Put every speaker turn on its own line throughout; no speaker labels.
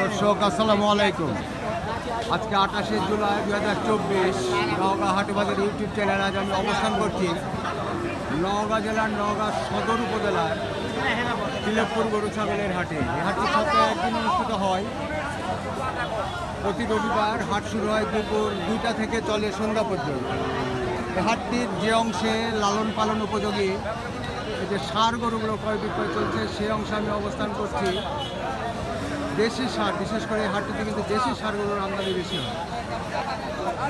দর্শক, আসসালামু আলাইকুম। আজকে আঠাশে জুলাই দু হাজার চব্বিশ নওগাঁ হাটবাজার ইউটিউব চ্যানেলে আজ আমি অবস্থান করছি নওগাঁ জেলার নওগাঁ সদর উপজেলার তিলকপুর গরু ছাগলের হাটে। এই হাটটি সপ্তাহে একদিন অনুষ্ঠিত হয়। প্রতি রবিবার হাট শুরু হয় দুপুর দুইটা থেকে চলে সন্ধ্যা পর্যন্ত। এই হাটটির যে অংশে লালন পালন উপযোগী যে সার গরুগুলো ক্রয় বিক্রয় চলছে সেই অংশে আমি অবস্থান করছি। দেশি সার, বিশেষ করে এই হাটটিতে কিন্তু দেশি সার গরুর আমদানি বেশি হয়।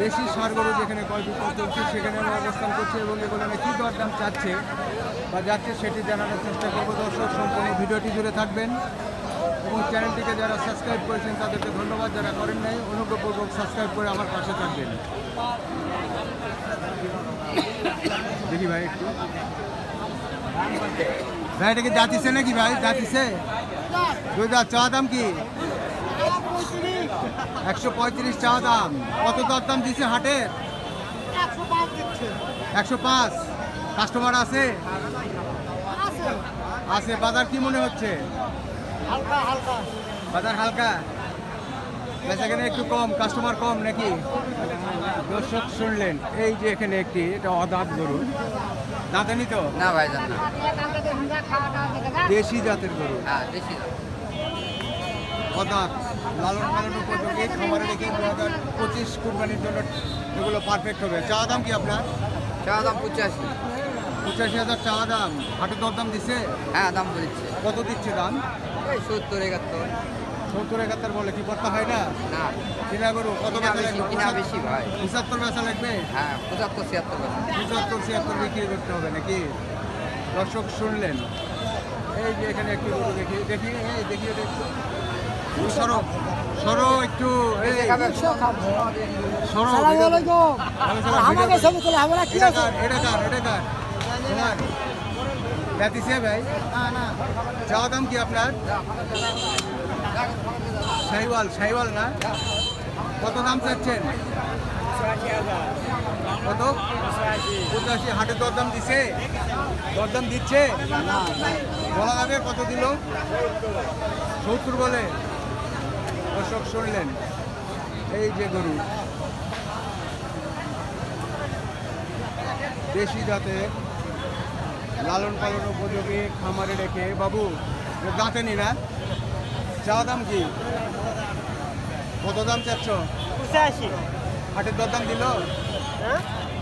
দেশি সার গরু যেখানে ক্রয় বিক্রয় চলছে সেখানে আমি অবস্থান করছি এবং এগুলো কী দরদাম চাচ্ছে বা যাচ্ছে সেটি জানানোর চেষ্টা করব। দর্শক, সম্পূর্ণ ভিডিওটি জুড়ে থাকবেন এবং চ্যানেলটিকে যারা সাবস্ক্রাইব করেছেন, তাদেরকে ধন্যবাদ। যারা করেন নাই, অনুগ্রহপূর্বক সাবস্ক্রাইব করে আমার পাশে থাকবেন। দেখি ভাই একটু। ভাই এটা কি জাতিছে নাকি ভাই? দাঁতিছে দুই দাঁত চা দাম কি? একশো পঁয়ত্রিশ চা দাম। কত দর দাম দিচ্ছে হাটের একশো পাঁচ। কাস্টমার আছে? আছে। বাজার কি মনে হচ্ছে? বাজার হালকা? এখানে একটু কম কাস্টমার কম নাকি? দর্শক শুনলেন এই যে এখানে একটি এটা অদাঁত গরু। দাঁতানি তো?
না ভাই জান না।
দেশি জাতের গরু।
হ্যাঁ দেশি।
অদাঁত লালন পালন উপযোগী। খামারে রেখে দু হাজার পঁচিশ কুরবানির জন্য এগুলো পারফেক্ট হবে। চা দাম কি আপনার?
চা দাম পঁচাশি।
পঁচাশি হাজার চা দাম। হাটের দর দাম দিচ্ছে
হ্যাঁ দাম দিচ্ছে।
কত দিচ্ছে দাম?
এই সত্তর একাত্তর।
সত্তর একাত্তর বলে কি করতে হয় না?
না।
কিনা গরু? কত বেচা
বেশি
লাগবে
কিনা বেশি ভাই।
পঁচাত্তর বেচা লাগবে?
হ্যাঁ পঁচাত্তর ছিয়াত্তর
পঁচাত্তর ছিয়াত্তর বিক্রি করতে হবে নাকি? দর্শক শুনলেন। এই যে এখানে একটু গরু দেখি দেখি এই দেখি এটা একটু। সরো সরো একটু সরো
আমাকে ছবি তুলে আমরা কি
এটা
আছে?
কার এটা কার এটা কার? তোমার ভাই? চাওয়া দাম কি আপনার? সাইওয়াল সাইওয়াল না? কত দাম চাচ্ছেন? কত? পঁচাশি। হাটে দরদাম দিছে? দরদাম দিচ্ছে? বলা যাবে কত দিল? সত্তর বলে। দর্শক শুনলেন, এই যে গরু। দেশি জাতের লালন পালন উপযোগী খামারে রেখে, বাবু দাঁতে নি না? চা দাম কি? কত দাম চাচ্ছ?
পঁচাশি।
হাটের দরদাম দিল?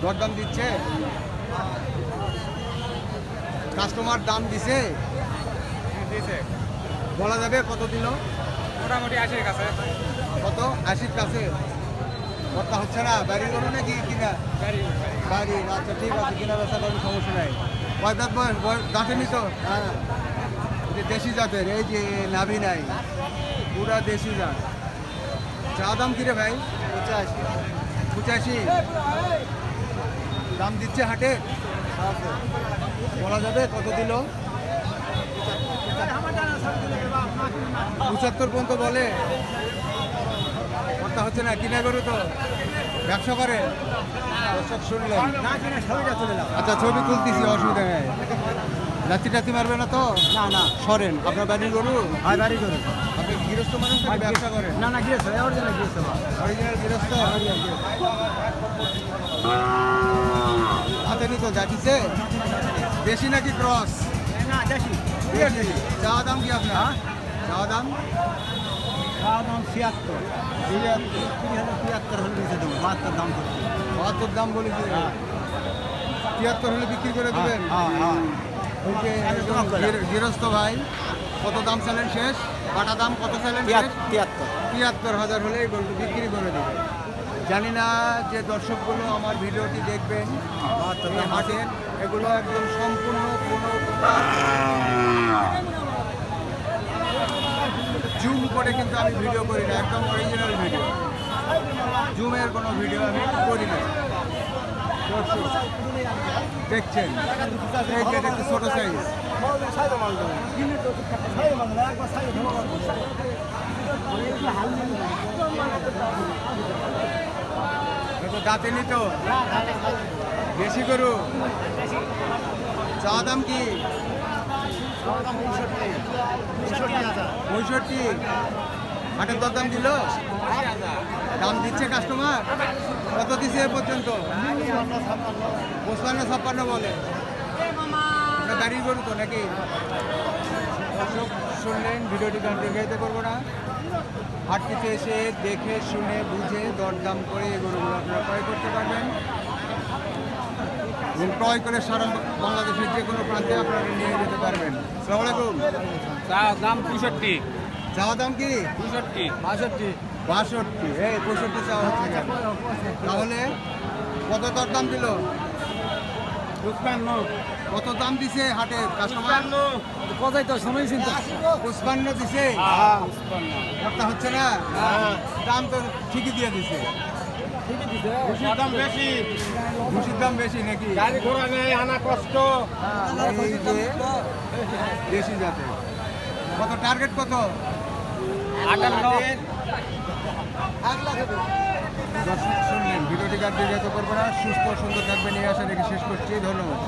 দরদাম দিচ্ছে? কাস্টমার দাম দিছে? বলা যাবে কত দিল?
মোটামুটি আশির কাছে।
কত? আশির কাছে? কথা হচ্ছে না? বাড়ি করো নাকি কিনা? বাড়ি আচ্ছা ঠিক আছে কিনা বেচা করেন সমস্যা নাই। কয় দাঁত বয়স? বয়স? দাঁতে নিত যে দেশি জাতের এই যে নাভি নাই পুরা দেশি জাত। চা দাম কিরে ভাই? পঁচাশি। পঁচাশি? দাম দিচ্ছে হাটে? বলা যাবে কত দিল? পঁচাত্তর পর্যন্ত বলে। কথা হচ্ছে না কিনা গরু তো। ব্যবসা করে। শুনলেন। আচ্ছা ছবি তুলতেছি অসুবিধা নেই। লাচি টাচি মারবে না তো?
না না।
সরেন আপনার বাড়ির গরু?
হয় বাড়ি করে
আপনি গৃহস্থ মানুষ ব্যবসা করেন?
না না গিয়েছে অরিজিনাল গিয়েছে
অরিজিনাল গৃহস্থ? হাতে নিত যাচ্ছে দেশি নাকি ক্রস?
না
দেশি। চা দাম কি আপনার? চা দাম?
খাওয়া দাম ছিয়াত্তর। কুড়ি হাজার ছিয়াত্তর হলে বেঁচে দেবো বাহাত্তর দাম করছে
বাহাত্তর দাম বলেছে তিয়াত্তর হলে বিক্রি করে দেবেন?
হ্যাঁ হ্যাঁ।
গৃহস্থ ভাই কত দাম চালেন শেষ? কাটা দাম কত চালেন
তিয়াত্তর
তিয়াত্তর। হাজার হলেই গরুটি বিক্রি করে দেবে। জানি না যে দর্শকগুলো আমার ভিডিওটি দেখবেন এই হাটের এগুলো একদম সম্পূর্ণ কোনো জুম করে কিন্তু আমি ভিডিও করি না একদম অরিজিনাল ভিডিও জুমের কোনো ভিডিও আমি করি না। দেখছেন? ছোটো সাইজ দাঁতে নিত বেশি করু চা দাম কি? পঁয়ষট্টি। হাটের দরদাম দিল? দাম দিচ্ছে কাস্টমার কত দিচ্ছে পর্যন্ত? পঁচপান্ন, ছাপ্পান্ন বলে। গাড়ির গরু তো নাকি? দর্শক, শুনলেন, ভিডিওটি কন্টিনিউতে করব না। হাটটিতে এসে দেখে, শুনে, বুঝে, দরদাম করে এই গরুগুলো আপনারা ক্রয় করতে পারবেন। এবং ক্রয় করে সারা বাংলাদেশের যে কোনো প্রান্তে আপনারা নিয়ে যেতে পারবেন। সালাম আলাইকুম।
দাম পঁয়ষট্টি।
চাওয়া দাম কি?
বাষট্টি।
বাষট্টি। এই পঁয়ষট্টি চাওয়া হচ্ছে কেন? তাহলে কত দর দাম দিল? কত দাম দিছে হাটে কাস্টমার
কোথায় তো সময় চিন্তা
পুষ্পান্ন দিছে? কথা হচ্ছে না? দাম তো ঠিকই দিয়ে দিছে।
ভুষির দাম বেশি।
ভুষির দাম বেশি নাকি?
গাড়ি ঘোড়া নেই আনা কষ্ট।
এই যে দেশি জাতে কত? টার্গেট কত?
আটান্ন।
দর্শক শুনলেন ভিডিওটি কার যেতে করব না সুস্থ সুন্দর থাকবে নিয়ে আসা রেখে শেষ করছি ধন্যবাদ।